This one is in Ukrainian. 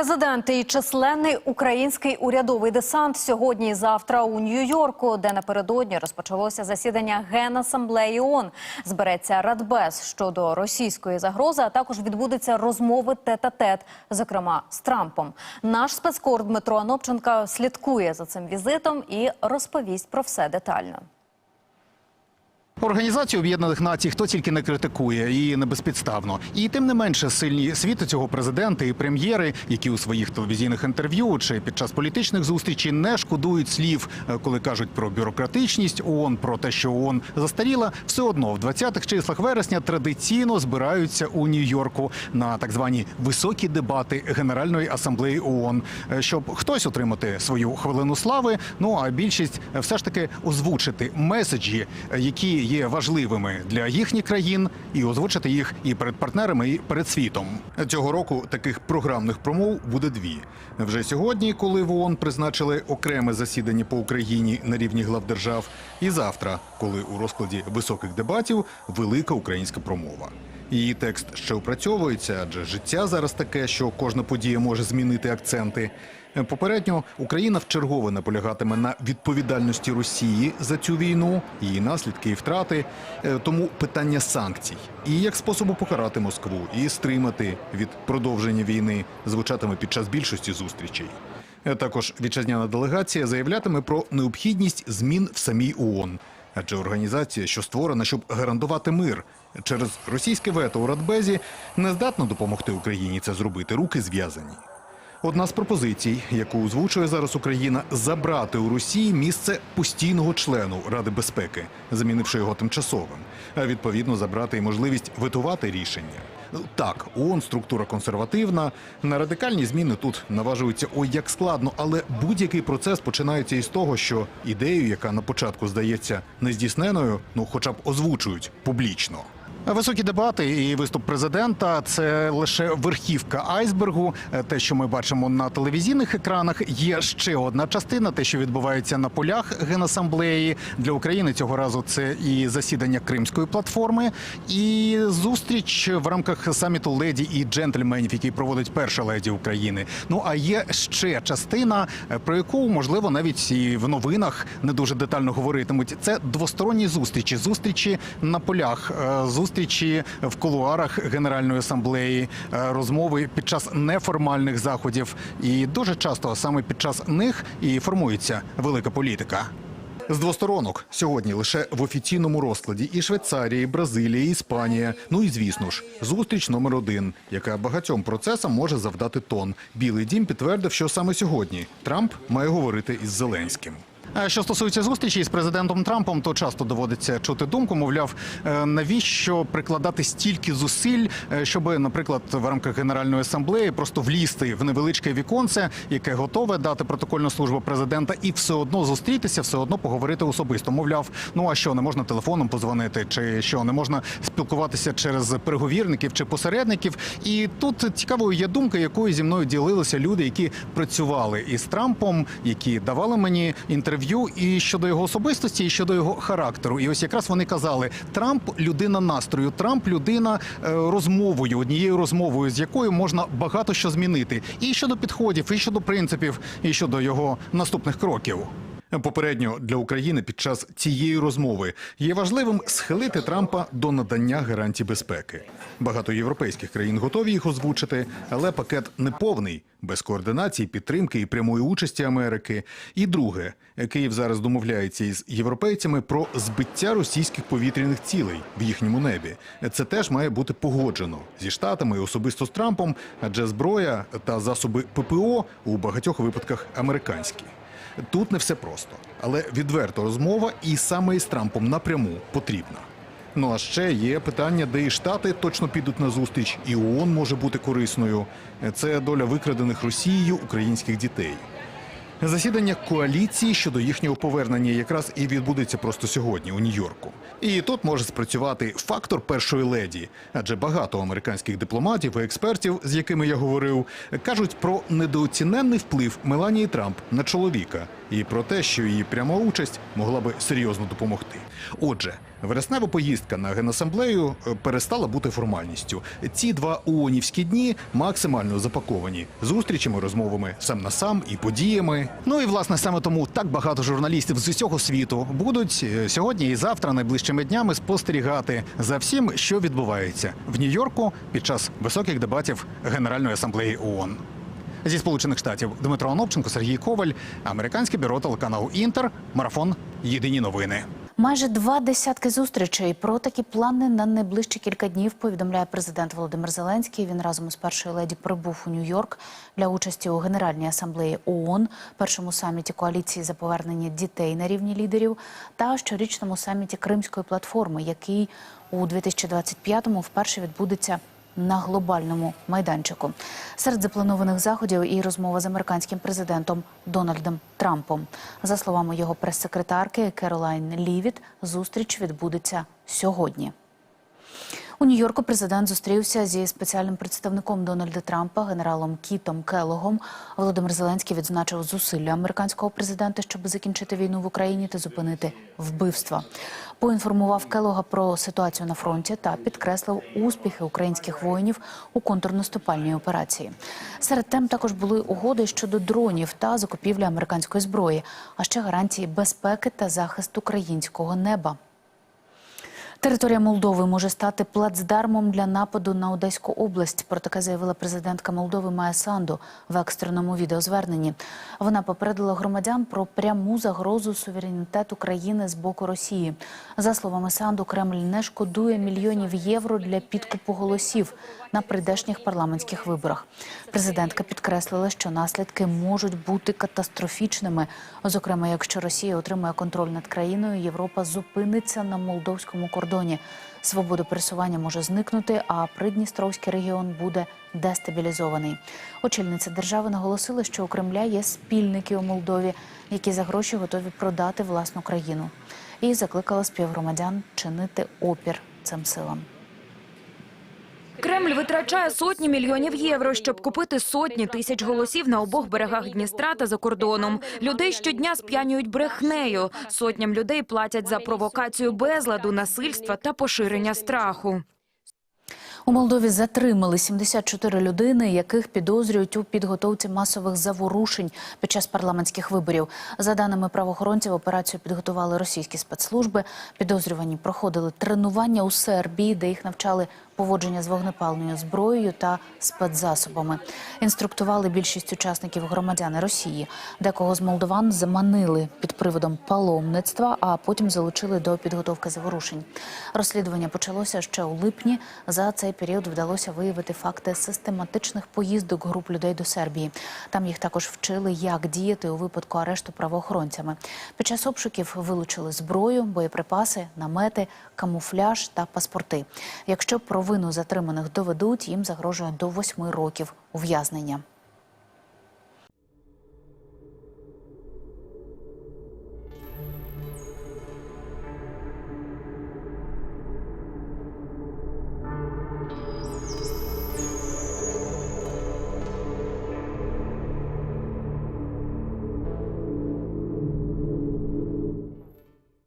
Президент і численний український урядовий десант сьогодні і завтра у Нью-Йорку, де напередодні розпочалося засідання Генасамблеї ООН. Збереться Радбез щодо російської загрози, а також відбудуться розмови тет-а-тет, зокрема з Трампом. Наш спецкор Дмитро Анопченка слідкує за цим візитом і розповість про все детально. Організацію Об'єднаних Націй хто тільки не критикує і не безпідставно. І тим не менше сильні світи цього президента і прем'єри, які у своїх телевізійних інтерв'ю чи під час політичних зустрічей не шкодують слів, е, коли кажуть про бюрократичність ООН, про те, що ООН застаріла, все одно в 20-х числах вересня традиційно збираються у Нью-Йорку на так звані високі дебати Генеральної асамблеї ООН, е, щоб хтось отримати свою хвилину слави. Ну а більшість е, все ж таки озвучити меседжі, які є важливими для їхніх країн, і озвучити їх і перед партнерами, і перед світом. Цього року таких програмних промов буде дві. Вже сьогодні, коли в ООН призначили окреме засідання по Україні на рівні глав держав, і завтра, коли у розкладі високих дебатів велика українська промова. Її текст ще опрацьовується, адже життя зараз таке, що кожна подія може змінити акценти. Е, Попередньо Україна вчергове наполягатиме на відповідальності Росії за цю війну, її наслідки і втрати. Е, Тому питання санкцій і як способу покарати Москву і стримати від продовження війни звучатиме під час більшості зустрічей. Е, Також вітчизняна делегація заявлятиме про необхідність змін в самій ООН. Адже організація, що створена, щоб гарантувати мир через російське вето у Радбезі, не здатна допомогти Україні це зробити. Руки зв'язані. Одна з пропозицій, яку озвучує зараз Україна, забрати у Росії місце постійного члену Ради безпеки, замінивши його тимчасовим, а відповідно забрати й можливість ветувати рішення. Так, ООН структура консервативна. На радикальні зміни тут наважуються ой як складно, але будь-який процес починається із того, що ідею, яка на початку здається нездійсненою, ну хоча б озвучують публічно. Високі дебати і виступ президента це лише верхівка айсбергу. Те, що ми бачимо на телевізійних екранах, є ще одна частина, те, що відбувається на полях генасамблеї для України. Цього разу це і засідання Кримської платформи, і зустріч в рамках саміту леді і джентльменів, який проводить перша леді України. Ну а є ще частина, про яку можливо навіть і в новинах не дуже детально говоритимуть. Це двосторонні зустрічі, зустрічі на полях, е, зустрічі в кулуарах Генеральної асамблеї, е, розмови під час неформальних заходів. І дуже часто саме під час них і формується велика політика. З двосторонок сьогодні лише в офіційному розкладі і Швейцарія, і Бразилія, і Іспанія. Ну і звісно ж, зустріч номер один, яка багатьом процесам може завдати тон. Білий дім підтвердив, що саме сьогодні Трамп має говорити із Зеленським. А Що стосується зустрічі з президентом Трампом, то часто доводиться чути думку, мовляв, е, навіщо прикладати стільки зусиль, е, щоб, наприклад, в рамках генеральної асамблеї просто влізти в невеличке віконце, яке готове дати протокольну службу президента, і все одно зустрітися, все одно поговорити особисто. Мовляв, ну а що не можна телефоном позвонити, чи що не можна спілкуватися через переговірників чи посередників. І тут цікавою є думка, якою зі мною ділилися люди, які працювали із Трампом, які давали мені інтерв'ю і щодо його особистості, і щодо його характеру. І ось якраз вони казали: Трамп людина настрою, Трамп людина е, розмовою, однією розмовою, з якою можна багато що змінити, і щодо підходів, і щодо принципів, і щодо його наступних кроків. Попередньо для України під час цієї розмови є важливим схилити Трампа до надання гарантій безпеки. Багато європейських країн готові їх озвучити, але пакет неповний, без координації, підтримки і прямої участі Америки. І друге, Київ зараз домовляється із європейцями про збиття російських повітряних цілей в їхньому небі. Це теж має бути погоджено зі штатами і особисто з Трампом, адже зброя та засоби ППО у багатьох випадках американські. Тут не все просто, але відверта розмова і саме із Трампом напряму потрібна. Ну а ще є питання, де і штати точно підуть на зустріч, і ООН може бути корисною. Це доля викрадених Росією українських дітей. Засідання коаліції щодо їхнього повернення якраз і відбудеться просто сьогодні у Нью-Йорку. І тут може спрацювати фактор першої леді, адже багато американських дипломатів і експертів, з якими я говорив, кажуть про недооціненний вплив Меланії Трамп на чоловіка і про те, що її пряма участь могла би серйозно допомогти. Отже, вереснева поїздка на генасамблею е, перестала бути формальністю. Ці два ООНівські дні максимально запаковані зустрічами, розмовами сам на сам і подіями. Ну і власне саме тому так багато журналістів з усього світу будуть е, сьогодні і завтра найближчими днями спостерігати за всім, що відбувається в Нью-Йорку під час високих дебатів Генеральної асамблеї ООН. Зі сполучених штатів Дмитро Онопченко, Сергій Коваль, американське бюро телеканалу Інтер, марафон Єдині новини. Майже два десятки зустрічей про такі плани на найближчі кілька днів повідомляє президент Володимир Зеленський. Він разом із першою леді прибув у Нью-Йорк для участі у Генеральній асамблеї ООН, першому саміті коаліції за повернення дітей на рівні лідерів та щорічному саміті Кримської платформи, який у 2025-му вперше відбудеться на глобальному майданчику. Серед запланованих заходів і розмова з американським президентом Дональдом Трампом. За словами його прес-секретарки Керолайн Лівіт, зустріч відбудеться сьогодні. У Нью-Йорку президент зустрівся зі спеціальним представником Дональда Трампа, генералом Кітом Келогом. Володимир Зеленський відзначив зусилля американського президента, щоб закінчити війну в Україні та зупинити вбивства. Поінформував Келога про ситуацію на фронті та підкреслив успіхи українських воїнів у контрнаступальній операції. Серед тем також були угоди щодо дронів та закупівлі американської зброї, а ще гарантії безпеки та захист українського неба. Територія Молдови може стати плацдармом для нападу на Одеську область. Про таке заявила президентка Молдови Майя Санду в екстреному відеозверненні. Вона попередила громадян про пряму загрозу суверенітету країни з боку Росії. За словами Санду, Кремль не шкодує мільйонів євро для підкупу голосів на прийдешніх парламентських виборах. Президентка підкреслила, що наслідки можуть бути катастрофічними. Зокрема, якщо Росія отримає контроль над країною, Європа зупиниться на молдовському кордоні. Свобода пересування може зникнути, а придністровський регіон буде дестабілізований. Очільниця держави наголосила, що у Кремля є спільники у Молдові, які за гроші готові продати власну країну, і закликала співгромадян чинити опір цим силам. Кремль витрачає сотні мільйонів євро, щоб купити сотні тисяч голосів на обох берегах Дністра та за кордоном. Людей щодня сп'янюють брехнею. Сотням людей платять за провокацію безладу, насильства та поширення страху. У Молдові затримали 74 людини, яких підозрюють у підготовці масових заворушень під час парламентських виборів. За даними правоохоронців, операцію підготували російські спецслужби. Підозрювані проходили тренування у Сербії, де їх навчали поводження з вогнепальною зброєю та спецзасобами. Інструктували більшість учасників громадяни Росії. Декого з молдован заманили під приводом паломництва, а потім залучили до підготовки заворушень. Розслідування почалося ще у липні. За цей період вдалося виявити факти систематичних поїздок груп людей до Сербії. Там їх також вчили, як діяти у випадку арешту правоохоронцями. Під час обшуків вилучили зброю, боєприпаси, намети, камуфляж та паспорти. Якщо провину затриманих доведуть, їм загрожує до восьми років ув'язнення.